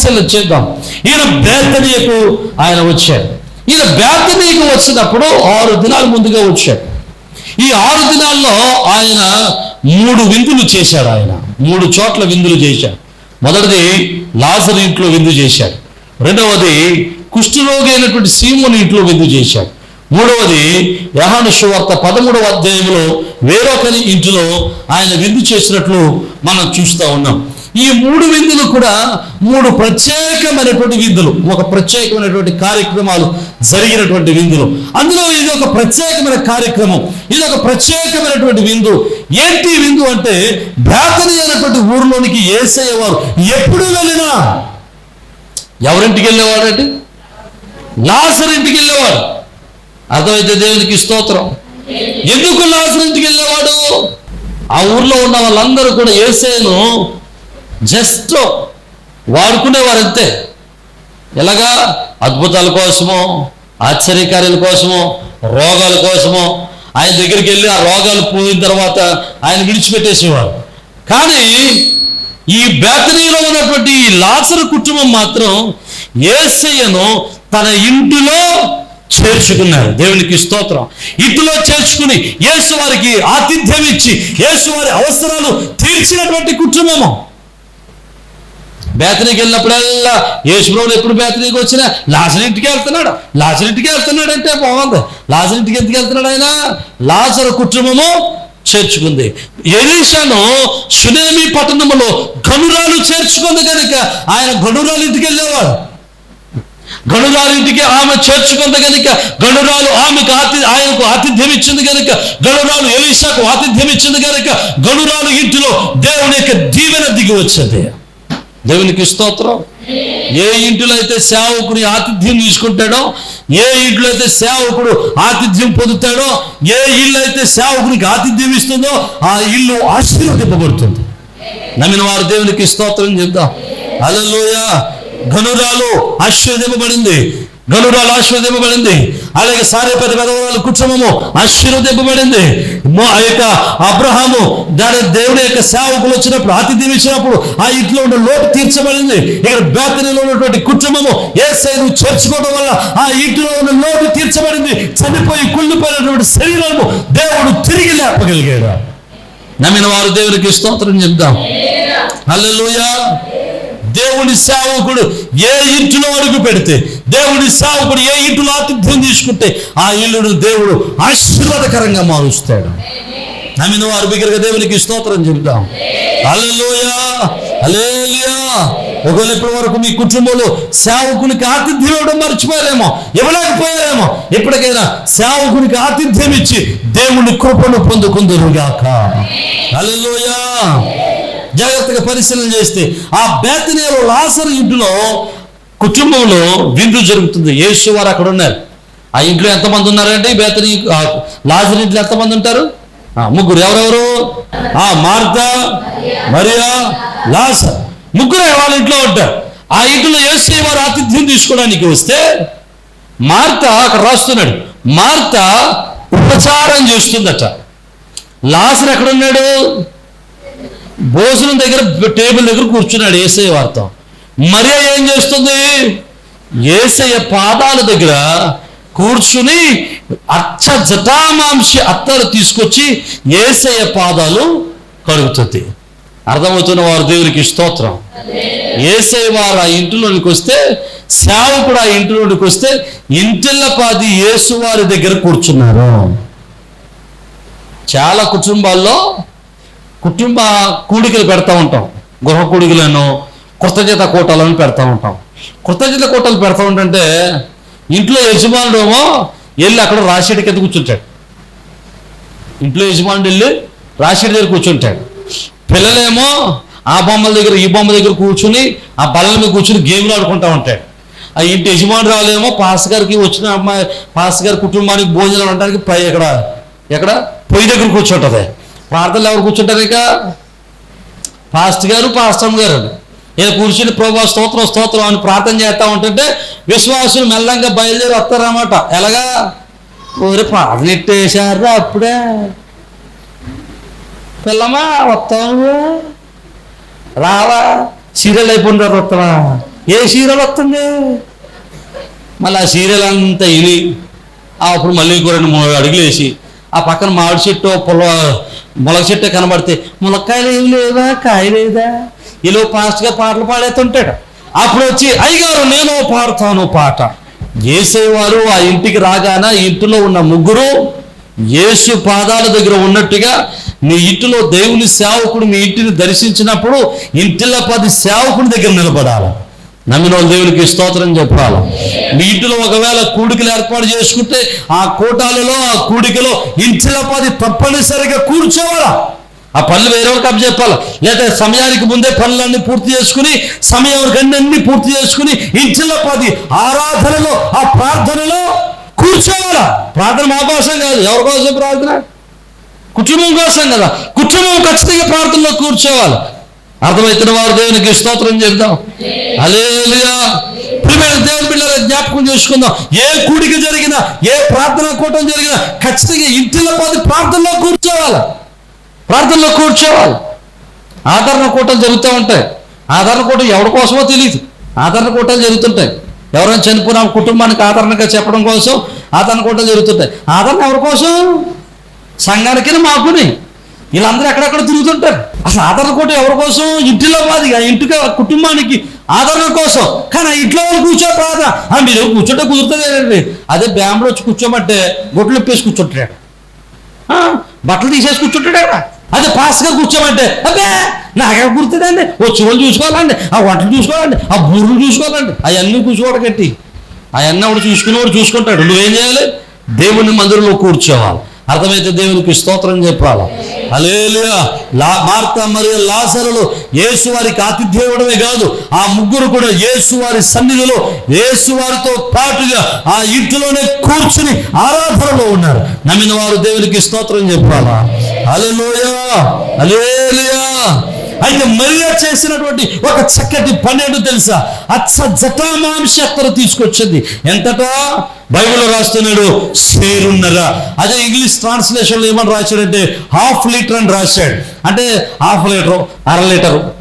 పరిశీలన చేద్దాం. ఈయన బేతనీయకు ఆయన వచ్చాడు. ఈయన బేతనీయకు వచ్చినప్పుడు ఆరు దినాల ముందుగా వచ్చాడు. ఈ ఆరు దినాల్లో ఆయన మూడు విందులు చేశాడు ఆయన. మూడు చోట్ల విందులు చేశాడు. మొదటిది లాజర్ ఇంట్లో విందు చేశాడు. రెండవది కుష్ఠరోగి అయినటువంటి సీమోని ఇంట్లో విందు చేశాడు. మూడవది యహాను సువార్త పదమూడవ అధ్యాయంలో వేరొకరి ఇంటిలో ఆయన విందు చేసినట్లు మనం చూస్తూ ఉన్నాం. ఈ మూడు విందులు కూడా మూడు ప్రత్యేకమైనటువంటి విందులు ఒక ప్రత్యేకమైనటువంటి కార్యక్రమాలు జరిగినటువంటి విందులు. అందులో ఇది ఒక ప్రత్యేకమైన కార్యక్రమం ఇది ఒక ప్రత్యేకమైనటువంటి విందు. ఏంటి విందు అంటే బేతని అనేటువంటి ఊరిలోనికి ఏసయ్యేవారు ఎప్పుడు వెళ్ళినా ఎవరింటికి వెళ్ళేవాడంటే లాసర్ ఇంటికి వెళ్ళేవాడు అర్థమైతే దేవునికి స్తోత్రం. ఎందుకు లాసర్ ఇంటికి వెళ్ళేవాడు ఆ ఊర్లో ఉన్న వాళ్ళందరూ కూడా ఏసేను జస్ట్ వాడుకునేవారు అంతే ఎలాగా? అద్భుతాల కోసమో ఆశ్చర్యకార్యాల కోసమో రోగాల కోసమో ఆయన దగ్గరికి వెళ్ళి ఆ రోగాలు పోయిన తర్వాత ఆయన విడిచిపెట్టేసేవారు. కానీ ఈ బేతనీలో ఉన్నటువంటి ఈ లాసరు కుటుంబం మాత్రం ఏసయ్యను తన ఇంటిలో చేర్చుకున్నారు. దేవునికి స్తోత్రం. ఇంటిలో చేర్చుకుని యేసు వారికి ఆతిథ్యం ఇచ్చి యేసు వారి అవసరాలు తీర్చినటువంటి కుటుంబము. బేతనీకి వెళ్ళినప్పుడల్లా యేసుప్రభుడు ఎప్పుడు బేతనీకి వచ్చినా లాజర్ ఇంటికి వెళ్తున్నాడు. లాజర్ ఇంటికి వెళ్తున్నాడు అంటే బాగుంది. లాజర్ ఎందుకు వెళ్తున్నాడు ఆయన? లాజర కుటుంబము చేర్చుకుంది. ఎలీషాను సునేమి పట్టణములో గనురాలు చేర్చుకుంది కనుక ఆయన గనురాలు ఇంటికి వెళ్ళేవాడు. గనురాలు ఇంటికి ఆమె చేర్చుకుంది కనుక గనురాలు ఆమెకు ఆతి ఆయనకు ఆతిథ్యం ఇచ్చింది కనుక గనురాలు ఎలీషాకు ఆతిథ్యం ఇచ్చింది కనుక గనురాలు ఇంటిలో దేవుని యొక్క దీవెన దిగి వచ్చింది. దేవునికి స్తోత్రం. ఏ ఇంటిలో అయితే సేవకుని ఆతిథ్యం తీసుకుంటాడో ఏ ఇంట్లో అయితే సేవకుడు ఆతిథ్యం పొందుతాడో ఏ ఇల్లు అయితే సేవకునికి ఆతిథ్యం ఇస్తుందో ఆ ఇల్లు ఆశీర్వదింపబడుతుంది. నమ్మిన వారు దేవునికి స్తోత్రం చెప్దాం. అలలోయ ఘనురాలు ఆశీర్వదింపబడింది. గనురాలు ఆశీర్వదింపబడింది అలాగే సారే పెద్ద పెదవాళ్ళ కుటుంబము ఆశీర్వదింపబడింది ఆ యొక్క అబ్రహాము దాని దేవుడి యొక్క సేవకులు వచ్చినప్పుడు ఆతిథ్యం ఇచ్చినప్పుడు ఆ ఇంట్లో ఉన్న లోటు తీర్చబడింది. ఇక్కడ బేతనీలో ఉన్నటువంటి కుటుంబము ఏసైను చేర్చుకోవడం వల్ల ఆ ఇంటిలో ఉన్న లోటు తీర్చబడింది. చనిపోయి కుళ్ళిపోయినటువంటి శరీరము దేవుడు తిరిగి లేపగలిగాడు. నమ్మిన వారు దేవునికి స్తోత్రం చెప్దాం. హల్లెలూయా. దేవుని సేవకుడు ఏ ఇంటిలో అడుగు పెడితే దేవుని సేవకుడు ఏ ఇంటిలో ఆతిథ్యం తీసుకుంటే ఆ ఇల్లును దేవుడు ఆశీర్వాదకరంగా మారుస్తాడు. నమ్మిన వారు బిగ్గరగా దేవునికి స్తోత్రం చెబుతాం. అలలోయా అలేలియా ఒకవేళ ఇప్పటి వరకు మీ కుటుంబంలో సేవకునికి ఆతిథ్యం ఇవ్వడం మర్చిపోయారేమో ఇవ్వలేకపోయారేమో ఇప్పటికైనా సేవకునికి ఆతిథ్యం ఇచ్చి దేవుని కృపను పొందుకుందరుగాక. అలలోయా జాగ్రత్తగా పరిశీలన చేస్తే ఆ బేతనీలో లాసర్ ఇంటిలో కుటుంబంలో విందు జరుగుతుంది. యేసు వారు అక్కడ ఉన్నారు. ఆ ఇంట్లో ఎంతమంది ఉన్నారంటే బేతనీ లాజర్ ఇంట్లో ఎంతమంది ఉంటారు? ముగ్గురు. ఎవరెవరు? ఆ మార్త మరియా లాసర్ ముగ్గురు వాళ్ళ ఇంట్లో ఉంటారు. ఆ ఇంట్లో యేసు వారు ఆతిథ్యం తీసుకోవడానికి వస్తే మార్త అక్కడ రాస్తున్నాడు. మార్త ఉపచారం చేస్తుందట. లాసర్ ఎక్కడ ఉన్నాడు? భోజనం దగ్గర టేబుల్ దగ్గర కూర్చున్నాడు ఏసయ్య వార్త. మరియా ఏం చేస్తుంది? ఏసయ్య పాదాల దగ్గర కూర్చుని అచ్చ జటామాంసి అత్తలు తీసుకొచ్చి ఏసయ్య పాదాలు కడుగుతుంది. అర్థమవుతున్న వారు దేవునికి స్తోత్రం. ఏసై వారు ఆ ఇంటిలోనికి వస్తే సేవకుడు ఆ ఇంటిలోనికి వస్తే ఇంటిల్ల పాది యేసు వారి దగ్గర కూర్చున్నారు. చాలా కుటుంబాల్లో కుటుంబ కూడికలు పెడతా ఉంటాం. గృహ కూడికలను కృతజ్ఞత కోటలను పెడతా ఉంటాం. కృతజ్ఞత కోటలు పెడతా ఉంటే ఇంట్లో యజమానుడు ఏమో వెళ్ళి అక్కడ రాసేటి కింద కూర్చుంటాడు. ఇంట్లో యజమానుడు వెళ్ళి రాసేటి దగ్గర కూర్చుంటాడు. పిల్లలేమో ఆ బొమ్మల దగ్గర ఈ బొమ్మ దగ్గర కూర్చుని ఆ బల్లల మీద కూర్చుని గేమ్లు ఆడుకుంటూ ఉంటాడు. ఆ ఇంటి యజమానురాలేమో పాస్ గారికి వచ్చిన అమ్మాయి పాస్ గారి కుటుంబానికి భోజనం అనడానికి పై ఎక్కడ ఎక్కడ? పొయ్యి దగ్గర కూర్చుంటుంది. ప్రార్థనలు ఎవరు కూర్చుంటారు ఇక? పాస్ట్ గారు పాస్టమ్ గారు నేను కూర్చుని ప్రభా స్తోత్రం స్తోత్రం అని ప్రార్థన చేస్తా ఉంటుంటే విశ్వాసులు మెల్లంగా బయలుదేరి వస్తారన్నమాట. ఎలాగా? ఊరి ప్రార్థన ఎట్టేశారా అప్పుడే. పిల్లమా వస్తావు? రావా? సీరియల్ అయిపోయిన తర్వాత వస్తావా ఏ సీరియల్ వస్తుంది? మళ్ళీ ఆ సీరియల్ అంతా ఇని. అప్పుడు మళ్ళీ ఇంకో రెండు మూడు అడుగులు వేసి ఆ పక్కన మామిడి చెట్టు పొల మొలక చెట్టు కనబడితే ములక్కాయలు ఏం లేదా కాయ లేదా? ఇలా ఫాస్ట్గా పాటలు పాడేస్తుంటాడు. అప్పుడు వచ్చి అయ్యగారు నేను పాడతాను పాట. ఏసేవారు ఆ ఇంటికి రాగానే ఇంటిలో ఉన్న ముగ్గురు యేసు పాదాల దగ్గర ఉన్నట్టుగా నీ ఇంటిలో దేవుని సేవకుడు మీ ఇంటిని దర్శించినప్పుడు ఇంటిలో పది సేవకుడి దగ్గర నిలబడాలి. నమ్మిన దేవునికి స్తోత్రం చెప్పాలి? మీ ఇంటిలో ఒకవేళ కూడికలు ఏర్పాటు చేసుకుంటే ఆ కూటాలలో ఆ కూడికలో ఇంటిలో పది తప్పనిసరిగా కూర్చోవాలా? ఆ పనులు వేరే వాళ్ళకి చెప్పాలి? లేదా సమయానికి ముందే పనులన్నీ పూర్తి చేసుకుని సమయానికి అన్ని పూర్తి చేసుకుని ఇంటిలో పది ఆరాధనలో ఆ ప్రార్థనలో కూర్చోవాలా? ప్రార్థన మా కోసం కాదు ఎవరి కోసం ప్రార్థన? కుటుంబం కోసం కదా. కుటుంబం ఖచ్చితంగా ప్రార్థనలో కూర్చోవాలి? అర్థమవుతున్న వారు దేవునికి స్తోత్రం చేద్దాం. అలేలుయా ప్రియమైన దేవుని బిడ్డల జ్ఞాపకం చేసుకుందాం. ఏ కూడిక జరిగినా ఏ ప్రార్థన కూటం జరిగినా ఖచ్చితంగా ఇంటిలో పోతే ప్రార్థనలో కూర్చోవాలి. ప్రార్థనలో కూర్చోవాలి. ఆదరణ కూటలు జరుగుతూ ఉంటాయి. ఆదరణ కూటం ఎవరి కోసమో తెలియదు ఆదరణ కూటలు జరుగుతుంటాయి. ఎవరైనా చనిపోయిన కుటుంబానికి ఆదరణగా చెప్పడం కోసం ఆదరణ కూటలు జరుగుతుంటాయి. ఆదరణ ఎవరి కోసం? సంఘానికి మాకుని. వీళ్ళందరూ ఎక్కడెక్కడ తిరుగుతుంటారు? అసలు ఆదరణ కోట ఎవరి కోసం? ఇంటిలో మాది ఆ ఇంటికి కుటుంబానికి ఆదరణ కోసం. కానీ ఆ ఇంట్లో వాళ్ళు కూర్చో బాధ ఆ మీరు కూర్చుంటే కుదురుతుంది అదే బ్యాంబులో వచ్చి కూర్చోమంటే గొడ్లు ఇప్పేసి కూర్చుంటాడు. బట్టలు తీసేసి కూర్చుంటాడు అదే పాస్ గారు కూర్చోమంటే అబ్బే నాకే గుర్తుందండి ఓ చెవులు చూసుకోవాలండి ఆ వంటలు చూసుకోవాలండి ఆ బూర్లు చూసుకోవాలండి అవన్నీ కూర్చోవడం కట్టి అవన్నీ ఆవిడ చూసుకునేవాడు చూసుకుంటాడు. నువ్వేం చేయాలి? దేవుని మందిరంలో కూర్చోవాలి. అర్థమైతే దేవునికి స్తోత్రం చెప్పాలి? అలేలుయా లా మార్త మరియు లాసరులు యేసు వారికి ఆతిథ్యం ఇవ్వడమే కాదు ఆ ముగ్గురు కూడా యేసు వారి సన్నిధిలో యేసు వారితో పాటుగా ఆ ఇంటిలోనే కూర్చుని ఆరాధనలో ఉన్నారు. నమ్మిన వారు దేవునికి స్తోత్రం చెప్పాలా? అలెలుయా అలేలుయా అయితే మరియా చేసినటువంటి ఒక చక్కటి పని తెలుసా? అచ్చ జటామాంశత్తర తీసుకొచ్చింది. ఎంతటా? బైబిల్ రాస్తున్నాడు సేరున్నర. అదే ఇంగ్లీష్ ట్రాన్స్లేషన్లో ఏమని రాశాడంటే హాఫ్ లీటర్ అని రాశాడు. అంటే హాఫ్ లీటరు అర లీటరు.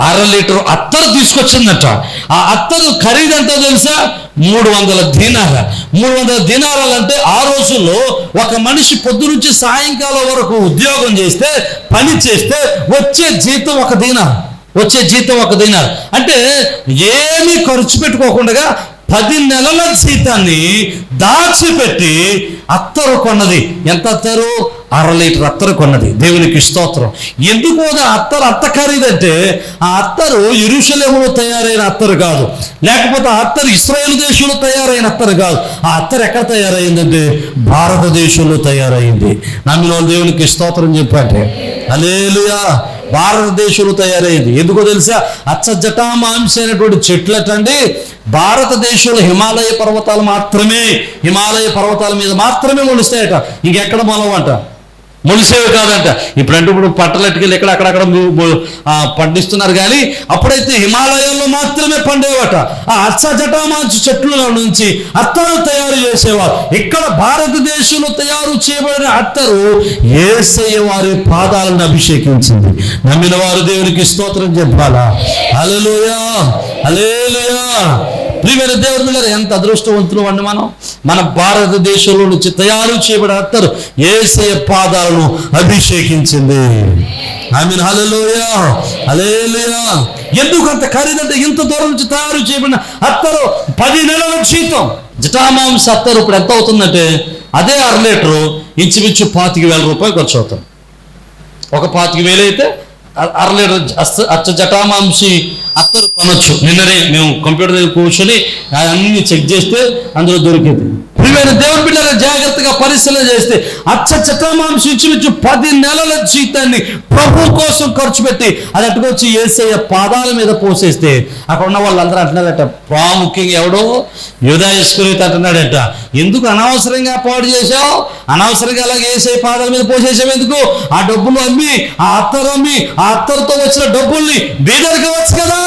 అర లీటర్ అత్తరు తీసుకొచ్చిందట. ఆ అత్తరు ఖరీదు తెలుసా? మూడు వందల దీనార. మూడు వందల దీనారాలు అంటే ఆ రోజుల్లో ఒక మనిషి పొద్దు నుంచి సాయంకాలం వరకు ఉద్యోగం చేస్తే పని చేస్తే వచ్చే జీతం ఒక దీనార్. వచ్చే జీతం ఒక దీనార్. అంటే ఏమీ ఖర్చు పెట్టుకోకుండా పది నెలల జీతాన్ని దాచిపెట్టి అత్తరు కొన్నది. ఎంత అత్తరు? అర లీటర్ అత్తరు కొన్నది. దేవునికి స్తోత్రం. ఎందుకు అత్తరు అత్త ఖరీదంటే ఆ అత్తరు ఇరుషలేములో తయారైన అత్తరు కాదు. లేకపోతే ఆ అత్తరు ఇస్రాయేల్ దేశంలో తయారైన అత్తరు కాదు. ఆ అత్తరు ఎక్కడ తయారైందంటే భారతదేశంలో తయారైంది. నమ్మిన దేవునికి స్తోత్రం చెప్పండి. అలేలుయా భారతదేశంలో తయారైంది. ఎందుకో తెలుసా? అచ్చ జటామాంస అయినటువంటి చెట్లటండి భారతదేశంలో హిమాలయ పర్వతాలు మాత్రమే హిమాలయ పర్వతాల మీద మాత్రమే మొలుస్తాయట. ఇంకెక్కడ మొలవంట? మొలిసేవి కాదంట. ఇప్పుడంటే ఇప్పుడు పట్టలెట్టుకెళ్ళి ఇక్కడ అక్కడక్కడ పండిస్తున్నారు కానీ అప్పుడైతే హిమాలయాల్లో మాత్రమే పండేవట. ఆ అచ్చ జటామాంచి చెట్ల నుంచి అత్తరు తయారు చేసేవారు. ఇక్కడ భారతదేశంలో తయారు చేయబడిన అత్తరు ఏసయ్య వారి పాదాలను అభిషేకించింది. నమ్మిన వారు దేవునికి స్తోత్రం చెప్పాలా? అలలుయా అలేలుయా ప్రియమైన దేవుని బిడ్డలారా, ఎంత అదృష్టవంతులు అండి మనం. మన భారతదేశంలో నుంచి తయారు చేయబడిన అత్తరు ఏసే పాదాలను అభిషేకించింది. ఐ మీన్ హల్లెలూయా. ఎందుకు అంత ఖరీదంటే ఇంత దూరం నుంచి తయారు చేయబడిన అత్తరు పది నెలల జీతం. జటామాంస అత్తరు ఇప్పుడు ఎంత అవుతుందంటే అదే అర లీటరు ఇంచుమించు పాతిక వేల రూపాయలు ఖర్చు అవుతుంది. ఒక పాతిక వేలు అయితే అర లీటర్ అచ్చ జటామాంసి అత్తరు కొనొచ్చు. నిన్ననే మేము కంప్యూటర్ దగ్గర కూర్చొని అన్ని చెక్ చేస్తే అందులో దొరికింది. ప్రియమైన దేవుని బిడ్డలు జాగ్రత్తగా పరిశీలన చేస్తే అచ్చ జటామాంసి ఇంచుమించు పది నెలల జీతాన్ని ప్రభు కోసం ఖర్చు పెట్టి అది అట్టుకొచ్చి ఏసయ్య పాదాల మీద పోసేస్తే అక్కడ ఉన్న వాళ్ళందరూ అంటున్నారట ప్రాముఖ్యంగా ఎవడో? యుధాయస్కృత అంటున్నాడట. ఎందుకు అనవసరంగా పాడు చేశావు? అనవసరంగా అలాగే ఏసఐ పాదాల మీద పోసేసావు ఎందుకు? ఆ డబ్బులు అమ్మి ఆ అత్తరు అమ్మి ఆ అత్తరుతో వచ్చిన డబ్బుల్ని బీదరికి వచ్చు కదా?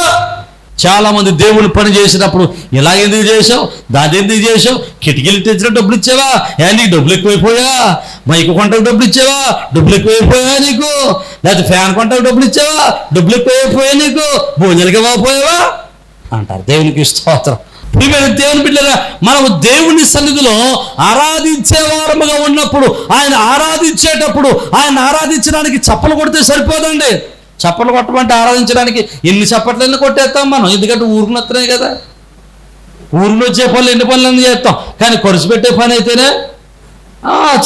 చాలా మంది దేవుని పని చేసినప్పుడు ఇలా ఎందుకు చేసావు? దాని ఎందుకు చేసావు? కిటికీలు తెచ్చిన డబ్బులు ఇచ్చావా? ఏ నీకు డబ్బులు ఎక్కువైపోయా మైకు కొంటకు డబ్బులు ఇచ్చావా? డబ్బులు ఎక్కువైపోయా నీకు? లేకపోతే ఫ్యాన్ కొంటకు డబ్బులు ఇచ్చావా? డబ్బులు ఎక్కువైపోయా నీకు? భోజనాలకి పోయావా అంటారు. దేవునికి స్తోత్రం. ప్రియమైన దేవుని బిడ్డరా మనము దేవుని సన్నిధిలో ఆరాధించే వారముగా ఉన్నప్పుడు ఆయన ఆరాధించేటప్పుడు ఆయన ఆరాధించడానికి చప్పలు కొడితే సరిపోదండి. చప్పట్లు కొట్టమంటే ఆరాధించడానికి ఎన్ని చప్పట్లన్నీ కొట్టేస్తాం మనం? ఎందుకంటే ఊరికి కదా. ఊరిలో వచ్చే పనులు ఎన్ని పనులన్నీ చేస్తాం. కానీ ఖర్చు పెట్టే పని అయితేనే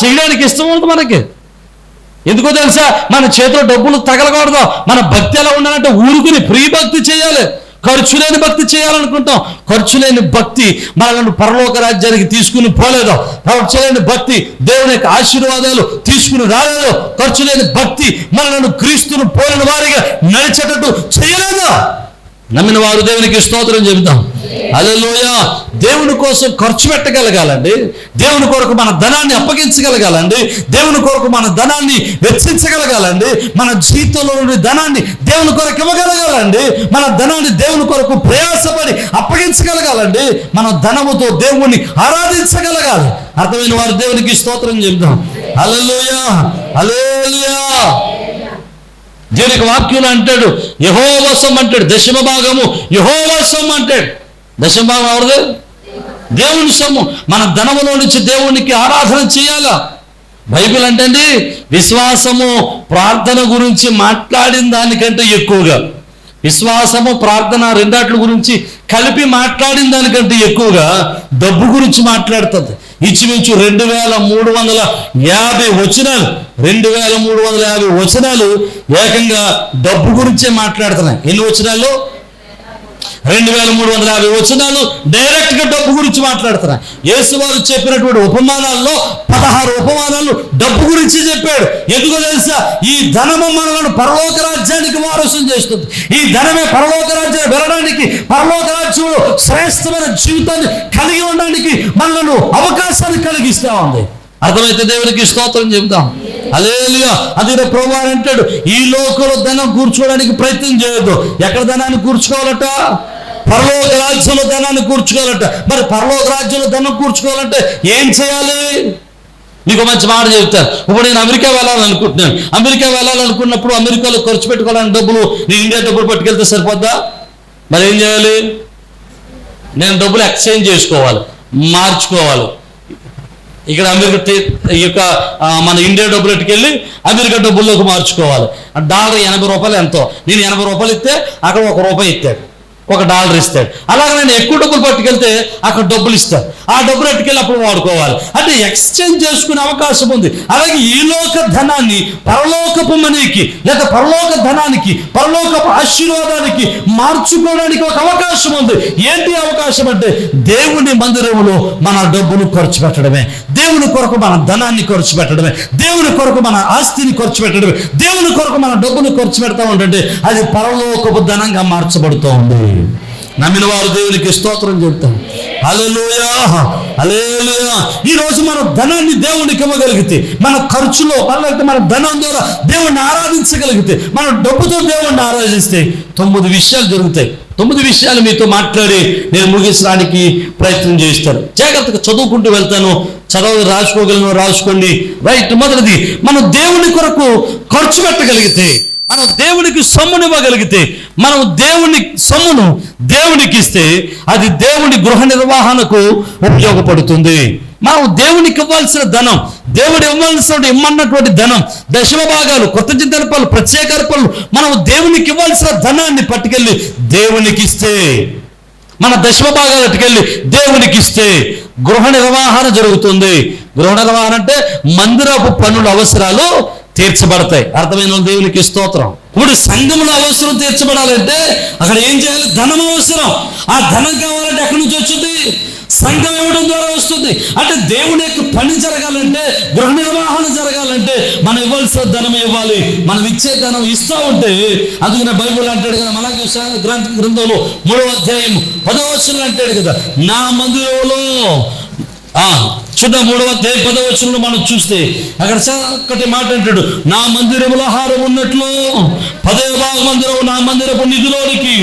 చేయడానికి ఇష్టం ఉంటుంది మనకి. ఎందుకో తెలుసా? మన చేతిలో డబ్బులు తగలకూడదు. మన భక్తి ఎలా ఉండాలంటే ఊరుకుని ప్రీ చేయాలి. ఖర్చు లేని భక్తి చేయాలనుకుంటాం. ఖర్చు లేని భక్తి మనల్ని పరలోక రాజ్యానికి తీసుకుని పోలేదు. ఖర్చు లేని భక్తి దేవుని యొక్క ఆశీర్వాదాలు తీసుకుని రాలేదు. ఖర్చు లేని భక్తి మనలను క్రీస్తును పోలిన వారిగా నడిచేటట్టు చేయలేదు? నమ్మిన వారు దేవునికి స్తోత్రం చెబుతాం. అలలోయ దేవుని కోసం ఖర్చు పెట్టగలగాలండి. దేవుని కొరకు మన ధనాన్ని అప్పగించగలగాలండి. దేవుని కొరకు మన ధనాన్ని వెచ్చించగలగాలండి. మన జీవితంలో ఉండే ధనాన్ని దేవుని కొరకు ఇవ్వగలగాలండి. మన ధనాన్ని దేవుని కొరకు ప్రయాసపడి అప్పగించగలగాలండి. మన ధనముతో దేవుణ్ణి ఆరాధించగలగాలి. అర్థమైన వారు దేవునికి స్తోత్రం చెబుతాం. అలలోయ అలేలుయా దీనికి వాక్యులు అంటాడు యహోవసం అంటాడు దశమ భాగము యహోవసం అంటాడు. దశమ భాగం ఎవరిది? దేవుని సొమ్ము మన ధనములో నుంచి దేవునికి ఆరాధన చేయాలా? బైబిల్ అంటే విశ్వాసము ప్రార్థన గురించి మాట్లాడిన దానికంటే ఎక్కువగా. విశ్వాసము ప్రార్థన రెండాట్ల గురించి కలిపి మాట్లాడిన దానికంటే ఎక్కువగా డబ్బు గురించి మాట్లాడుతుంది. ఇచ్చిమించు రెండు వేల మూడు వందల యాభై వచనాలు. రెండు వేల మూడు వందల యాభై వచనాలు ఏకంగా డబ్బు గురించే మాట్లాడుతున్నాయి. ఎన్ని వచనాలు రెండు వేల మూడు వందల యాభై వచనాలు డైరెక్ట్గా డబ్బు గురించి మాట్లాడుతున్నా యేసువారు చెప్పినటువంటి ఉపమానాల్లో పదహారు ఉపమానాలు డబ్బు గురించి చెప్పాడు. ఎందుకో తెలుసా? ఈ ధనము మనలను పరలోక రాజ్యానికి వారసం చేస్తుంది. ఈ ధనమే పరలోక రాజ్యాన్ని వెళ్ళడానికి పరలోక రాజ్యంలో శ్రేష్టమైన జీవితాన్ని కలిగి ఉండడానికి మనలను అవకాశాన్ని కలిగిస్తా ఉంది. అర్థమైతే దేవునికి స్తోత్రం చెబుతాం. అలేలుగా అది ప్రభు అని అంటాడు ఈ లోకంలో ధనం కూర్చోవడానికి ప్రయత్నం చేయొద్దు. ఎక్కడ ధనాన్ని కూర్చోవాలట? పరలోక రాజ్యంలో ధనాన్ని కూర్చుకోవాలంటే మరి పరలోక రాజ్యంలో ధనం కూర్చుకోవాలంటే ఏం చేయాలి? మీకు మంచి మాట చెప్తాను ఇప్పుడు నేను అమెరికా వెళ్ళాలనుకుంటున్నాను. అమెరికా వెళ్ళాలనుకున్నప్పుడు అమెరికాలో ఖర్చు పెట్టుకోవడానికి డబ్బులు నేను ఇండియా డబ్బులు పట్టుకెళ్తే సరిపోద్దా? మరి ఏం చేయాలి? నేను డబ్బులు ఎక్స్చేంజ్ చేసుకోవాలి మార్చుకోవాలి. ఇక్కడ అమెరికా ఈ యొక్క మన ఇండియా డబ్బులు ఎట్టుకెళ్ళి అమెరికా డబ్బుల్లోకి మార్చుకోవాలి. డాలర్ ఎనభై రూపాయలు ఎంతో. నేను ఎనభై రూపాయలు ఇస్తే అక్కడ ఒక రూపాయి ఇస్తాడు. ఒక డాలర్ ఇస్తాడు. అలాగే నేను ఎక్కువ డబ్బులు పట్టుకెళ్తే అక్కడ డబ్బులు ఇస్తాడు. ఆ డబ్బులు ఎట్టుకెళ్ళి అప్పుడు వాడుకోవాలి. అంటే ఎక్స్చేంజ్ చేసుకునే అవకాశం ఉంది. అలాగే ఈ లోక ధనాన్ని పరలోకపు మనీకి లేదా పరలోక ధనానికి పరలోకపు ఆశీర్వాదానికి మార్చుకోవడానికి ఒక అవకాశం ఉంది. ఏంటి అవకాశం అంటే దేవుని మందిరములో మన డబ్బును ఖర్చు పెట్టడమే. దేవుని కొరకు మన ధనాన్ని ఖర్చు పెట్టడమే దేవుని కొరకు మన ఆస్తిని ఖర్చు పెట్టడమే దేవుని కొరకు మన డబ్బును ఖర్చు పెడతా ఉంటే అది పరలోకపు ధనంగా మార్చబడుతూ ఉంది. నమ్మిన వారు దేవునికి స్తోత్రం చెప్తాం. హల్లెలూయా హల్లెలూయా. ఈ రోజు మన ధనాన్ని దేవునికి ఇవ్వగలిగితే మన ఖర్చులో లేకపోతే మన ధనం ద్వారా దేవుణ్ణి ఆరాధించగలిగితే మన డబ్బుతో దేవుణ్ణి ఆరాధిస్తే తొమ్మిది విషయాలు జరుగుతాయి. తొమ్మిది విషయాలు మీతో మాట్లాడి నేను ముగించడానికి ప్రయత్నం చేస్తాను. జాగ్రత్తగా చదువుకుంటూ వెళ్తాను. చదవ రాసుకోగలను రాసుకోండి. రైట్ మొదటిది మనం దేవుని కొరకు ఖర్చు పెట్టగలిగితే మనం దేవునికి సొమ్మునివ్వగలిగితే మనం దేవుని సొమ్మును దేవునికి ఇస్తే అది దేవుని గృహ నిర్వహణకు ఉపయోగపడుతుంది. మనం దేవునికి ఇవ్వాల్సిన ధనం దేవుడు ఇవ్వాల్సిన ఇమ్మన్నటువంటి ధనం దశమ భాగాలు కొత్త చింతనపల్లు ప్రత్యేక పనులు మనం దేవునికి ఇవ్వాల్సిన ధనాన్ని పట్టుకెళ్ళి దేవునికి ఇస్తే మన దశమ భాగాలు అటుకెళ్ళి దేవునికి ఇస్తే గృహ నిర్వహణ జరుగుతుంది. గృహ నిర్వహణ అంటే మందిరపు పనుల అవసరాలు తీర్చబడతాయి. అర్థమైన దేవునికి స్తోత్రం. ఇప్పుడు సంఘంలో అవసరం తీర్చబడాలంటే అక్కడ ఏం చేయాలి? ధనం అవసరం. ఆ ధనం కావాలంటే ఎక్కడి నుంచి వచ్చింది? సంఘం ఇవ్వడం ద్వారా వస్తుంది. అంటే దేవుని యొక్క పని జరగాలంటే గృహ నిర్వహణ జరగాలంటే మనం ఇవ్వాల్సిన ధనం ఇవ్వాలి. మనం ఇచ్చే ధనం ఇస్తా ఉంటే అందుకనే బైబుల్ అంటాడు కదా మనకి గ్రంథ గ్రంథంలో మూడవ అధ్యాయం పదవ అంటాడు కదా నా మందిరంలో ఆ చూద్దాం మూడవ పదవచనంలో మనం చూస్తే అక్కడ చక్కటి మాట అంటాడు నా మందిరములో ఆహారం ఉన్నట్లు పదవ భాగ మందిరం నా మందిరపు నిధిలోనికి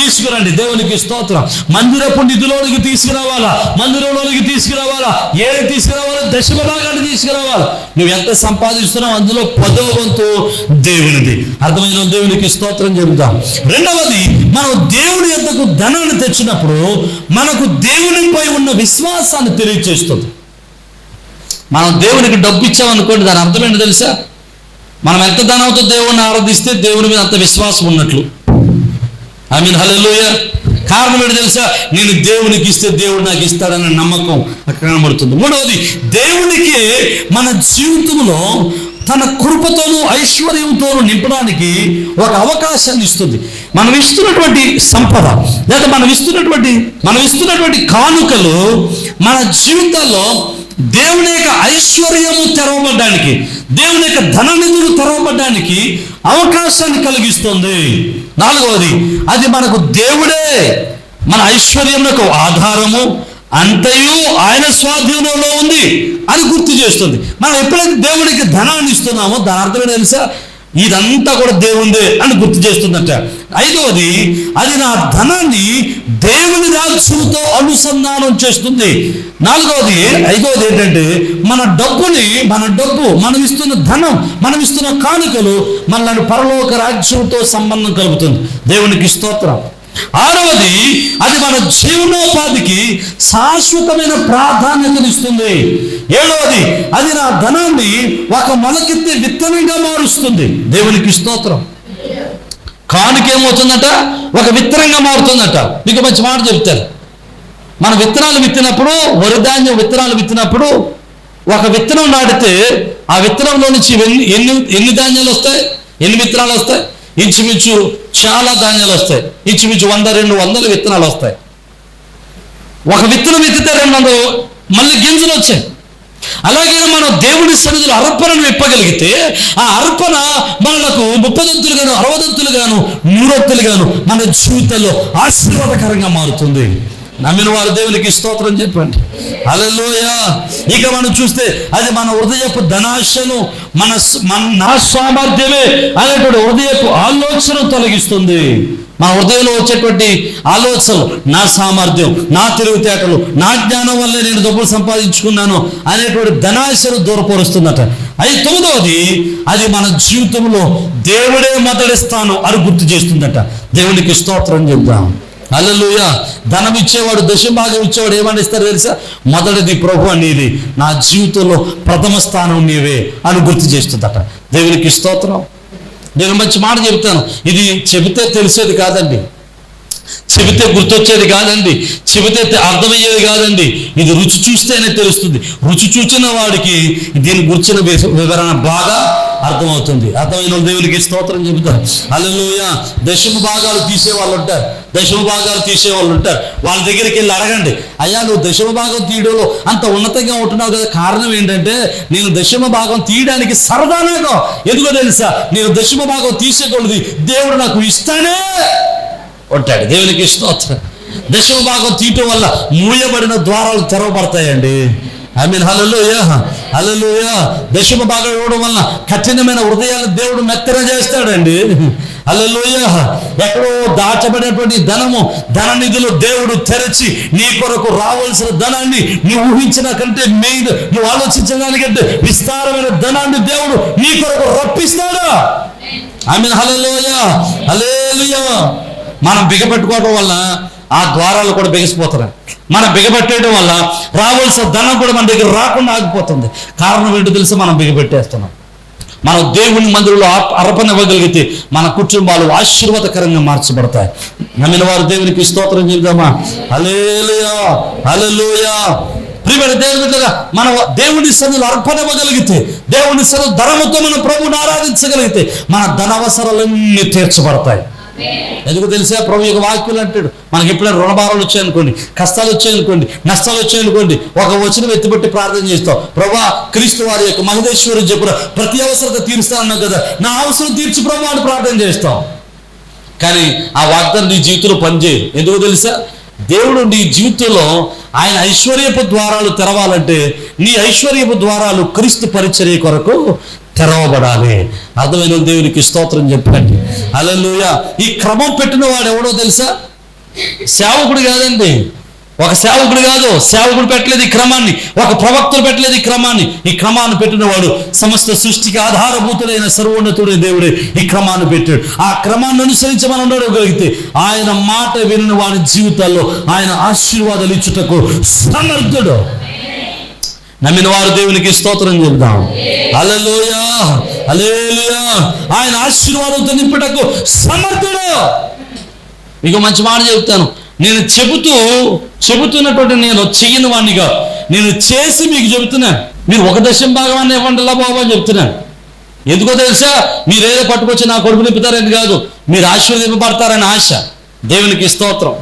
తీసుకురండి. దేవునికి స్తోత్రం. మందిరపు నిధిలోనికి తీసుకురావాలా? మందిరంలోనికి తీసుకురావాలా? ఏది తీసుకురావాలా? దశమ భాగాన్ని తీసుకురావాలా. నువ్వు ఎంత సంపాదిస్తున్నావు అందులో పదవ వంతు దేవునిది. అర్థమైన దేవునికి స్తోత్రం చెబుతాం రెండవది మనం దేవుని ఎంతకు ధనాన్ని తెచ్చినప్పుడు మనకు దేవునిపై ఉన్న విశ్వాసాన్ని తెలియజేస్తుంది మనం దేవునికి డబ్బు ఇచ్చామనుకోండి దాని అర్థం ఏంటి తెలుసా? మనం ఎంత ధనంతో దేవుణ్ణి ఆరాధిస్తే దేవుని మీద అంత విశ్వాసం ఉన్నట్లు. ఐ మీన్ హలోయ కారణం ఏంటి తెలుసా? నేను దేవునికి ఇస్తే దేవుడు నాకు ఇస్తాడన్న నమ్మకం అక్కడ కనబడుతుంది. మూడవది దేవునికి మన జీవితంలో తన కృపతోనూ ఐశ్వర్యంతోనూ నింపడానికి ఒక అవకాశాన్ని ఇస్తుంది. మనం ఇస్తున్నటువంటి సంపద లేదా మనం ఇస్తున్నటువంటి మనం ఇస్తున్నటువంటి కానుకలు మన జీవితాల్లో దేవుని యొక్క ఐశ్వర్యము తెరవబడ్డానికి దేవుని యొక్క ధన నిధులు తెరవబడ్డానికి అవకాశాన్ని కలిగిస్తుంది. నాలుగవది అది మనకు దేవుడే మన ఐశ్వర్యమునకు ఆధారము అంతయు ఆయన స్వాధీనంలో ఉంది అని గుర్తు చేస్తుంది. మనం ఎప్పుడైతే దేవుడికి ధనాన్ని ఇస్తున్నామో దాని అర్థమే తెలుసా? ఇదంతా కూడా దేవుందే అని గుర్తు చేస్తుందట. ఐదవది అది నా ధనాన్ని దేవుని రాక్షులతో అనుసంధానం చేస్తుంది. నాలుగవది ఐదవది ఏంటంటే మన డబ్బుని మన డబ్బు మనం ఇస్తున్న ధనం మనం ఇస్తున్న కానుకలు మనల్ని పరలోక రాజ్యంతో సంబంధం కలుగుతుంది దేవునికి స్తోత్రం. ఆరవది అది మన జీవనోపాధికి శాశ్వతమైన ప్రాధాన్యతనిస్తుంది ఏడవది అది నా ధనాన్ని ఒక మొలకెత్తే విత్తనంగా మారుస్తుంది. దేవునికి స్తోత్రం. కానుకేమవుతుందట? ఒక విత్తనంగా మారుతుందట. మీకు మంచి మాట చెప్తారు. మన విత్తనాలు విత్తినప్పుడు వరిధాన్యం విత్తనాలు విత్తినప్పుడు ఒక విత్తనం నాటితే ఆ విత్తనంలో నుంచి ఎన్ని ఎన్ని ధాన్యాలు వస్తాయి? ఎన్ని విత్తనాలు వస్తాయి? ఇంచుమించు చాలా ధాన్యాలు వస్తాయి. ఇంచుమించు వంద రెండు వందల విత్తనాలు వస్తాయి. ఒక విత్తనం విత్తితే రెండు వందలు మళ్ళీ గింజలు వచ్చాయి. అలాగే మనం దేవుని సన్నిధిలో అర్పణను ఇప్పగలిగితే ఆ అర్పణ మనకు ముప్పదంతులు గాను అరవదంతులు గాను నూరొత్తులు గాను మన జీవితంలో ఆశీర్వాదకరంగా మారుతుంది. నమ్మిన వారు దేవునికి స్తోత్రం చెప్పండి. అలలోయ ఇక మనం చూస్తే అది మన హృదయపు ధనాశను మన మన నా సామర్థ్యమే అనేటువంటి హృదయపు ఆలోచన తొలగిస్తుంది. మా హృదయంలో వచ్చేటువంటి ఆలోచనలు నా సామర్థ్యం నా తెలివితేటలు నా జ్ఞానం వల్లే నేను డబ్బులు సంపాదించుకున్నాను అనేటువంటి ధనాశను దూరపరుస్తుందట. అది తొమ్మిదవది అది మన జీవితంలో దేవుడే మొదటి స్థానం అని గుర్తు చేస్తుందట. దేవునికి స్తోత్రం చెప్దాం. అల్లలుయ ధనం ఇచ్చేవాడు దశభాగం ఇచ్చేవాడు ఏమని ఇస్తారు తెలుసా? మొదటిది ప్రభు అనేది నా జీవితంలో ప్రథమ స్థానం నీవే అని గుర్తు చేస్తుందట. దేవునికి స్తోత్రం. నేను మంచి మాట చెబుతాను. ఇది చెబితే తెలిసేది కాదండి. చెబితే గుర్తొచ్చేది కాదండి. చెబితే అర్థమయ్యేది కాదండి. ఇది రుచి చూస్తేనే తెలుస్తుంది. రుచి చూచిన వాడికి దీని గుర్చిన వివరణ బాగా అర్థమవుతుంది. అర్థమైన దేవునికి స్తోత్రం చెబుతారు. అల్లెలుయ దశమ భాగాలు తీసే వాళ్ళు ఉంటారు. దశమ భాగాలు తీసే వాళ్ళు ఉంటారు. వాళ్ళ దగ్గరికి వెళ్ళి అడగండి. అయ్యా నువ్వు దశమ భాగం తీయడంలో అంత ఉన్నతంగా ఉంటున్నావు కదా. కారణం ఏంటంటే నేను దశమ భాగం తీయడానికి సరదా ఎందుకో తెలుసా? నేను దశమ భాగం తీసేకూడదు దేవుడు నాకు ఇస్తానే ఉంటాడు. దేవునికి స్తోత్రం. దశమ భాగం తీయటం వల్ల మూయబడిన ద్వారాలు తెరవబడతాయండి. ఐ మీన్ హలలుయా హలలుయా దశమ భాగం ఇవ్వడం వల్ల కఠినమైన హృదయాలు దేవుడు మెత్తన చేస్తాడండి. హలలోయ ఎక్కడో దాచబడినటువంటి ధనము ధన నిధులు దేవుడు తెరచి నీ కొరకు రావాల్సిన ధనాన్ని నువ్వు ఊహించిన కంటే మెయిన్ నువ్వు ఆలోచించిన దానికంటే విస్తారమైన ధనాన్ని దేవుడు నీ కొరకు రప్పిస్తాడా? ఐ మీన్ హలలోయ హలేలుయ మనం బిగపెట్టుకోవడం వల్ల ఆ ద్వారాలు కూడా బిగిసిపోతున్నాయి మనం బిగపెట్టేయడం వల్ల రావాల్సిన ధనం కూడా మన దగ్గర రాకుండా ఆగిపోతుంది. కారణం ఏంటో తెలిసి మనం బిగపెట్టేస్తున్నాం. మనం దేవుని మందిరంలో అర్పణ ఇవ్వగలిగితే మన కుటుంబాలు ఆశీర్వాదకరంగా మార్చబడతాయి. నమ్మిన వారు దేవునికి స్తోత్రం చెబుదామా అలేలుయా అలలుయా ప్రియమైన దేవుని మన దేవుని సన్నిధిలో అర్పణ ఇవ్వగలిగితే దేవుని సన్నిధి ధనముతో మనం ప్రభుని ఆరాధించగలిగితే మన ధనవసరాలన్నీ తీర్చబడతాయి. ఎందుకు తెలిసా? ప్రభు యొక్క వాక్యులు అంటాడు మనకి ఎప్పుడైనా రుణభారాలు వచ్చాయనుకోండి కష్టాలు వచ్చాయనుకోండి నష్టాలు వచ్చాయనుకోండి ఒక వచనం ఎత్తిపెట్టి ప్రార్థన చేస్తాం. ప్రభా క్రీస్తు వారి యొక్క మహదేశ్వరుడు చెప్పిన ప్రతి అవసరత తీరుస్తానన్నావు కదా నా అవసరం తీర్చి ప్రభు అని ప్రార్థన చేస్తాం. కానీ ఆ వాగ్దానం నీ జీవితంలో పనిచేయదు. ఎందుకు తెలుసా? దేవుడు నీ జీవితంలో ఆయన ఐశ్వర్యపు ద్వారాలు తెరవాలంటే నీ ఐశ్వర్యపు ద్వారాలు క్రీస్తు పరిచర్య కొరకు తెరవబడాలి. అర్థమైన దేవునికి స్తోత్రం చెప్పండి. అలలుయ ఈ క్రమం పెట్టిన వాడు ఎవడో తెలుసా? సేవకుడు కాదండి. ఒక సేవకుడు కాదు. సేవకుడు పెట్టలేదు ఈ క్రమాన్ని. ఒక ప్రవక్తలు పెట్టలేదు ఈ క్రమాన్ని. ఈ క్రమాన్ని పెట్టినవాడు సమస్త సృష్టికి ఆధారభూతుడైన సర్వోన్నతుడే దేవుడే ఈ క్రమాన్ని పెట్టాడు. ఆ క్రమాన్ని అనుసరించి మనం ఉండగలిగితే ఆయన మాట విని వారి జీవితాల్లో ఆయన ఆశీర్వాదాలు ఇచ్చుటకు సమర్థుడు. నమ్మిన వారు దేవునికి స్తోత్రం చెప్దాం అలలోయా అలేలుయా ఆయన ఆశీర్వాదంతో నింపుటకు సమర్థుడు. మీకు మంచి మాట చెప్తాను నేను చెబుతూ చెబుతున్నటువంటి నేను చెయ్యని వాడినిగా నేను చేసి మీకు చెబుతున్నాను మీరు ఒక దశం భాగం ఇవ్వండిలా బాబు అని చెప్తున్నాను ఎందుకో తెలుసా? మీరేదో పట్టుకొచ్చి నా కొడుకు నింపుతారని కాదు. మీరు ఆశీర్వదింపబడతారని ఆశ. దేవునికి స్తోత్రం.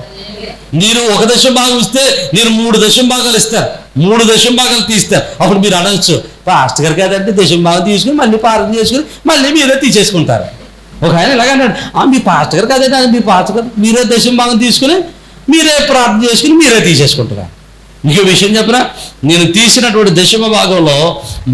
మీరు ఒక దశం భాగం ఇస్తే నేను మూడు దశం భాగాలు ఇస్తాను. మూడు దశం భాగాలు తీస్తారు. అప్పుడు మీరు అనవచ్చు పాస్ట్ గారు కదంటే దశం భాగం తీసుకుని మళ్ళీ పాలన చేసుకుని మళ్ళీ మీరే తీసేసుకుంటారు. ఒక ఆయన ఇలాగ అన్నాడు మీ పాస్ట్ గారు కదంటే మీ పాస్ట్ గారు మీరే దశం భాగం తీసుకుని మీరే ప్రార్థన చేసుకుని మీరే తీసేసుకుంటారు? మీకు విషయం చెప్పరా నేను తీసినటువంటి దశమ భాగంలో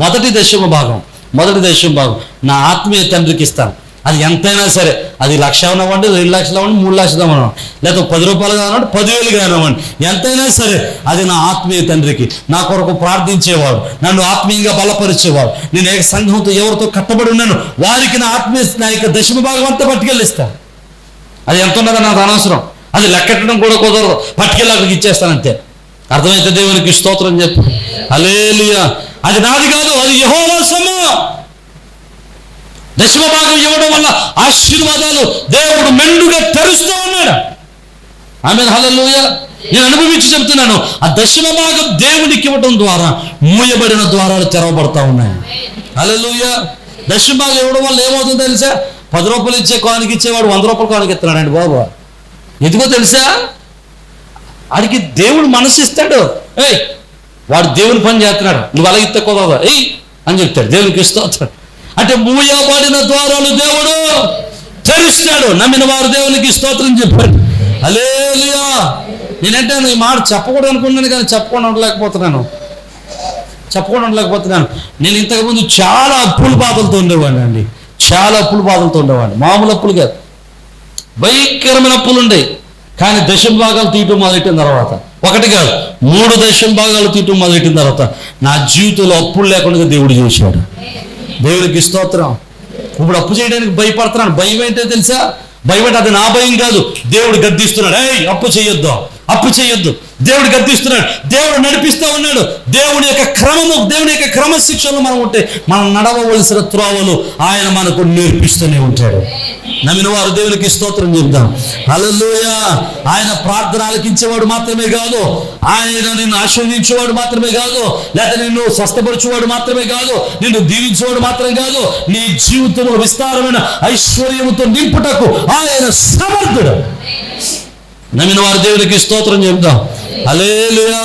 మొదటి దశమ భాగం మొదటి దశమ భాగం నా ఆత్మీయ తండ్రికి ఇస్తాను. అది ఎంతైనా సరే. అది లక్ష అవ్వండి రెండు లక్షలు అవ్వండి మూడు లక్షలు అవ్వండి లేకపోతే పది రూపాయలు కానివ్వండి పదివేలు కానివ్వండి. ఎంతైనా సరే అది నా ఆత్మీయ తండ్రికి నా కొరకు ప్రార్థించేవాడు నన్ను ఆత్మీయంగా బలపరిచేవాడు నేను ఏ సంఘంతో ఎవరితో కట్టబడి ఉన్నాను వారికి నా ఆత్మీయ నా యొక్క దశమ భాగం అంతా పట్టుకెళ్ళిస్తాను అది ఎంత ఉన్నదో నాకు అనవసరం. అది లెక్కెట్టడం కూడా కుదరదు. పట్టుకెళ్ళి అక్కడికి ఇచ్చేస్తానంతే. అర్థమైతే దేవునికి స్తోత్రం చెప్పు. అలేలియా అది నాది కాదు అది యహోవా సొమ్ము. దశమ భాగం ఇవ్వడం వల్ల ఆశీర్వాదాలు దేవుడు మెండుగా తెరుస్తూ ఉన్నాడు. ఆమె హలలోయ నేను అనుభవించి చెప్తున్నాను ఆ దశమ భాగం దేవునికి ఇవ్వడం ద్వారా మూయబడిన ద్వారాలు తెరవబడతా ఉన్నాయి. హలలోయ దశమ భాగం ఇవ్వడం వల్ల ఏమవుతుందో తెలుసా? పది రూపాయలు ఇచ్చే కానికి ఇచ్చేవాడు వంద రూపాయలు కానికి ఇస్తున్నాడండి బాబు. ఎందుకో తెలుసా? ఆడికి దేవుడు మనసు ఇస్తాడు. ఏయ్ వాడు దేవుని పని చేస్తున్నాడు. నువ్వు అలాగే ఇస్తే కుదరదు ఏయ్ అని చెప్తాడు. దేవునికి ఇస్తాడు అంటే మూయబడిన ద్వారాలు దేవుడు తెరిచినాడు నమ్మిన వారు దేవునికి స్తోత్రం చెప్పాడు అలేలియా నేనంటే ఈ మాట చెప్పకూడదు అనుకున్నాను కానీ చెప్పకుండా ఉండలేకపోతున్నాను. చెప్పకుండా ఉండలేకపోతున్నాను. నేను ఇంతకుముందు చాలా అప్పుల బాధలతో ఉండేవాడిని అండి. చాలా అప్పుల బాధలతో ఉండేవాడిని. మామూలు అప్పులు కాదు. భయంకరమైన అప్పులు ఉండేవి కానీ దశం భాగాలు తీయటం మొదలెట్టిన తర్వాత ఒకటి కాదు మూడు దశం భాగాలు తీయటం మొదలెట్టిన తర్వాత నా జీవితంలో అప్పులు లేకుండా దేవుడు చేశాడు. దేవునికి స్తోత్రం. ఇప్పుడు అప్పు చేయడానికి భయపడుతున్నాను. భయం ఏంటో తెలుసా? భయం అంటే అది నా భయం కాదు. దేవుడు గద్దిస్తున్నాడు. ఏయ్ అప్పు చేయొద్దు. అప్పు చేయొద్దు. దేవుడు కనిపిస్తున్నాడు దేవుడు నడిపిస్తూ ఉన్నాడు. దేవుని యొక్క క్రమము దేవుని యొక్క క్రమశిక్షణలు మనం ఉంటే మనం నడవవలసిన త్రోవలు ఆయన మనకు నేర్పిస్తూనే ఉంటాడు. నమ్మిన వారు దేవునికి స్తోత్రం చెప్దాం. హల్లెలూయా. ఆయన ప్రార్థన ఆలకించేవాడు మాత్రమే కాదు. ఆయన నిన్ను ఆశీర్వదించేవాడు మాత్రమే కాదు. లేదా నిన్ను స్వస్థపరచేవాడు మాత్రమే కాదు. నిన్ను దీవించేవాడు మాత్రమే కాదు. నీ జీవితంలో విస్తారమైన ఐశ్వర్యముతో నింపుటకు ఆయన సమర్థుడు. నమ్మిన వారు దేవునికి స్తోత్రం చెప్దాం. అలేలుయా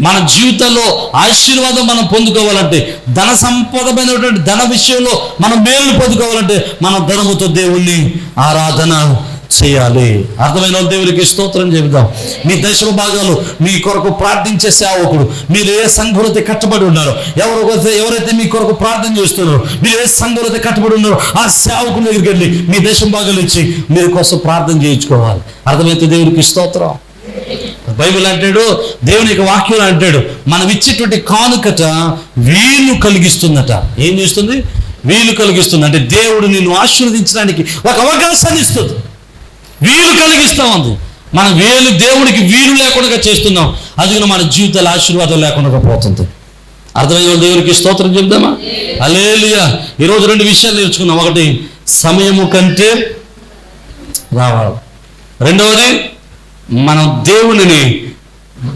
మన జీవితంలో ఆశీర్వాదం మనం పొందుకోవాలంటే ధన సంపదమైనటువంటి ధన విషయంలో మనం మేలు పొందుకోవాలంటే మన ధనముతో దేవుణ్ణి ఆరాధన చేయాలి. అర్థమైన దేవుడికి దేవునికి స్తోత్రం చెబుదాం. మీ దశమ భాగాలు మీ కొరకు ప్రార్థించే సేవకుడు మీరు ఏ సంఘులతో కట్టుబడి ఉన్నారో ఎవరికైతే ఎవరైతే మీ కొరకు ప్రార్థన చేస్తున్నారో మీరు ఏ సంఘులతో కట్టబడి ఉన్నారో ఆ సేవకుని దగ్గరికి వెళ్ళి మీ దశమ భాగాలు ఇచ్చి మీరు కోసం ప్రార్థన చేయించుకోవాలి. అర్థమైతే దేవునికి స్తోత్రం? బైబిల్ అంటాడు దేవుని యొక్క వాక్యం అంటాడు. మనం ఇచ్చేటువంటి కానుకట వీలు కలిగిస్తుందట. ఏం చేస్తుంది? వీలు కలిగిస్తుంది. అంటే దేవుడు నిన్ను ఆశీర్వదించడానికి ఒక అవకాశాన్ని ఇస్తుంది. వీలు కలిగిస్తా ఉంది మన వేలు దేవుడికి వీలు లేకుండా చేస్తున్నాం. అది మన జీవితాల ఆశీర్వాదం లేకుండా పోతుంది. అర్థమైన దేవుడికి స్తోత్రం చెప్దామా? అలేలుయా ఈరోజు రెండు విషయాలు నేర్చుకున్నాం. ఒకటి సమయము కంటే రావాలి. రెండవది మనం దేవుని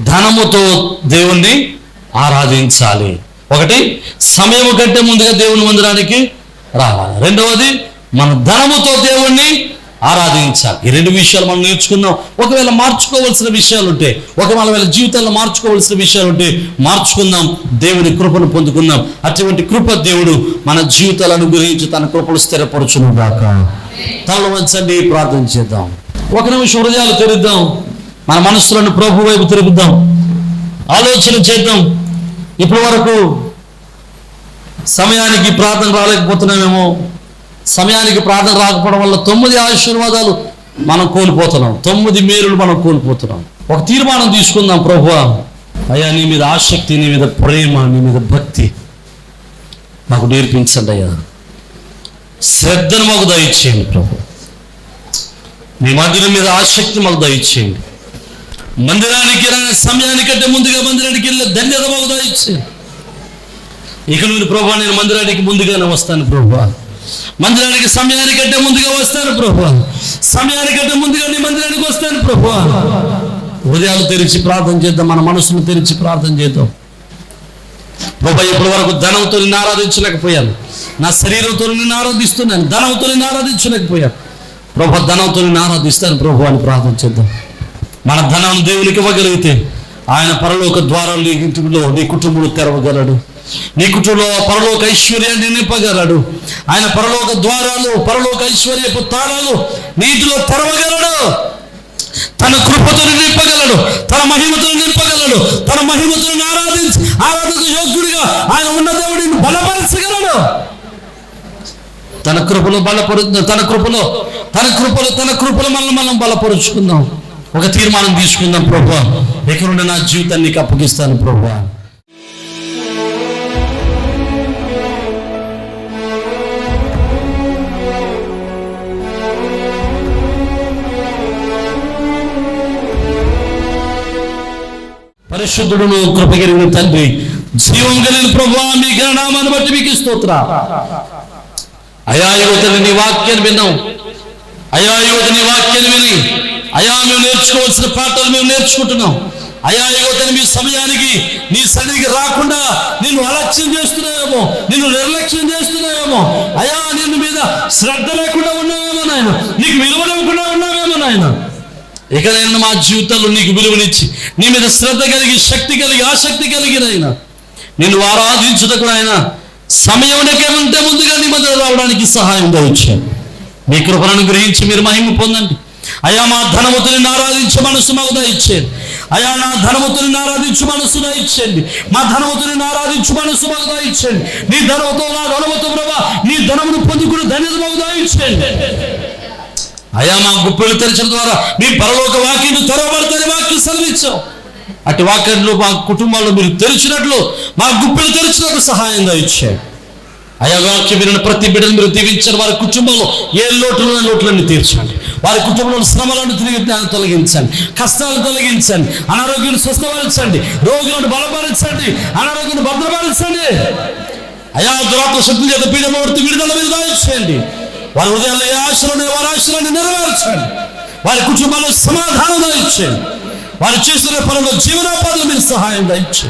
ధనముతో దేవుణ్ణి ఆరాధించాలి. ఒకటి సమయం కంటే ముందుగా దేవుని మందిరానికి రావాలి. రెండవది మన ధనముతో దేవుణ్ణి ఆరాధించాలి. ఈ రెండు విషయాలు మనం నేర్చుకున్నాం. ఒకవేళ మార్చుకోవాల్సిన విషయాలు ఉంటే ఒకవేళ వాళ్ళ జీవితాల్లో మార్చుకోవాల్సిన విషయాలు ఉంటే మార్చుకుందాం. దేవుని కృపను పొందుకుందాం. అటువంటి కృప దేవుడు మన జీవితాలను గురించి తన కృపను స్థిరపరచును గాక తల వంచండి ప్రార్థన చేద్దాం. ఒక నిమిషం హృదయాలు తెరుద్దాం. మన మనస్సులను ప్రభు వైపు తిరుగుద్దాం. ఆలోచన చేద్దాం. ఇప్పటి వరకు సమయానికి ప్రార్థన రాలేకపోతున్నామేమో. సమయానికి ప్రార్థన రాకపోవడం వల్ల తొమ్మిది ఆశీర్వాదాలు మనం కోల్పోతున్నాం. తొమ్మిది మేలులు మనం కోల్పోతున్నాం. ఒక తీర్మానం తీసుకుందాం ప్రభు. అయ్యా నీ మీద ఆసక్తి నీ మీద ప్రేమ నీ మీద భక్తి మాకు నేర్పించండి అయ్యా. శ్రద్ధను మాకు దయచేయండి ప్రభు. మీ మందిరం మీద ఆసక్తి మాకు దయచేయండి. మందిరానికి రా సమయానికంటే ముందుగా మందిరానికి వెళ్ళే ధన్యత మాకు దయచేయండి. ఇక నుండి ప్రభా నేను మందిరానికి ముందుగానే వస్తాను ప్రభా. మందిరానికి సమయానికంటే ముందుగా వస్తాను ప్రభా. సమయానికంటే ముందుగా నీ మందిరానికి వస్తాను ప్రభా. హృదయాలు తెరిచి ప్రార్థన చేద్దాం మన మనసును తెరిచి ప్రార్థన చేద్దాం. ప్రభా ఇప్పటి వరకు ధనంతో నేను ఆరాధించలేకపోయాను. నా శరీరంతో నేను ఆరాధిస్తున్నాను ధనంతో నేను ఆరాధించలేకపోయాను. ప్రభు ధనంతో నిన్ను ఆరాధిస్తాను ప్రభు అని ప్రార్థన చేద్దాం. మన ధనం దేవునికి ఇవ్వగలిగితే ఆయన పరలోక ద్వారాలు నీ ఇంటిలో నీ కుటుంబంలో తెరవగలడు. నీ కుటుంబంలో పరలోక ఐశ్వర్యాన్ని నింపగలడు. ఆయన పరలోక ద్వారాలు పరలోక ఐశ్వర్యపు తాళాలు నీటిలో తెరవగలడు. తన కృపతో నింపగలడు. తన మహిమతో నింపగలడు. తన మహిమతో ఆరాధించి ఆరాధకు యోగ్యుడిగా ఆయన ఉన్న దేవుడిని బలపరచగలడు. తన కృపలో బలపరు తన కృపలో తన కృపలో తన కృపలో మనం మనం బలపరుచుకుందాం. ఒక తీర్మానం తీసుకుందాం ప్రభు. ఎక్కడున్న నా జీవితాన్ని నీకు అప్పగిస్తాను ప్రభా. పరిశుద్ధుడును కృపగిరిని తండ్రి జీవం కలిగిన ప్రభు మీ గణనామాన్ని బట్టి మీకు స్తోత్ర. అయా యువతని నీ వాక్యాన్ని విన్నాం. అయా యువత నీ వాక్యాన్ని విని అయా మేము నేర్చుకోవాల్సిన పాఠాలు మేము నేర్చుకుంటున్నాం. అయా యువతని మీ సమయానికి నీ సన్నిధికి రాకుండా నిన్ను అలక్ష్యం చేస్తున్నాయేమో నిన్ను నిర్లక్ష్యం చేస్తున్నాయేమో. అయా నిన్ను మీద శ్రద్ధ లేకుండా ఉన్నావేమో నాయన నీకు విలువ లేకుండా ఉన్నావేమో నాయన. ఇక నేను మా జీవితంలో నీకు విలువనిచ్చి నీ మీద శ్రద్ధ కలిగి శక్తి కలిగి ఆసక్తి కలిగిన నిన్ను ఆరాధించుటకు ఆయన సమయం ఉంటే ముందుగా నీ మధ్య రావడానికి సహాయం దయచేయండి మీ కృపను గ్రహించి మీరు మహిమ పొందండి. అయా మా ధనముతో ఆరాధించే మనసు మాకు దయచేయండి. అయా నా ధనముతో ఆరాధించు మనసు దయచేయండి. మా ధనముతో ఆరాధించు మనసు మాకు దయచేయండి. నీ ధనముతో నా ధనముతో ప్రభా నీ ధనమును పొందుకుని ధన్యత మాకు దయచేయండి. అయా మా గుప్పెలు తెరచడం ద్వారా మీ పరలోక వాక్యం తెరవబడతాని వాక్యం సెలవిచ్చావు. అటు వాక్యంలో మా కుటుంబాల్లో మీరు తెరిచినట్లు మా గుప్పెలు తెరిచినట్లు సహాయంగా ఇచ్చాడు అయ్యా వాక్యం విన్న ప్రతి బిడ్డను మీరు దీవించండి. వారి కుటుంబంలో ఏ లోటులో లోట్లన్నీ తీర్చండి. వారి కుటుంబంలో శ్రమలను తిరిగి తొలగించండి. కష్టాలు తొలగించండి. అనారోగ్యాన్ని స్వస్థపరచండి. రోగులను బలపరచండి. అనారోగ్యాన్ని భద్రపరచండి. అయా దురాత్మ శక్తి చేత పీడమూర్తి విడుదల మీద దాయించండి వారి హృదయాల్లో ఏ ఆశలు ఉన్నాయో వారి ఆశలను నెరవేర్చండి. వారి కుటుంబాల్లో సమాధానం దాయించండి వారు చేస్తున్న పనుల్లో జీవనోపాధులు మీరు సహాయం దయచు.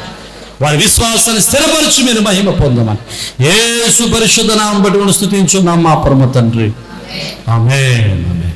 వారి విశ్వాసాన్ని స్థిరపరచు మీరు మహిమ పొందమని. ఏ సుపరిశుద్ధ నామం బట్టి స్థుతించున్నాం మా పరమ తండ్రి. ఆమె ఆమె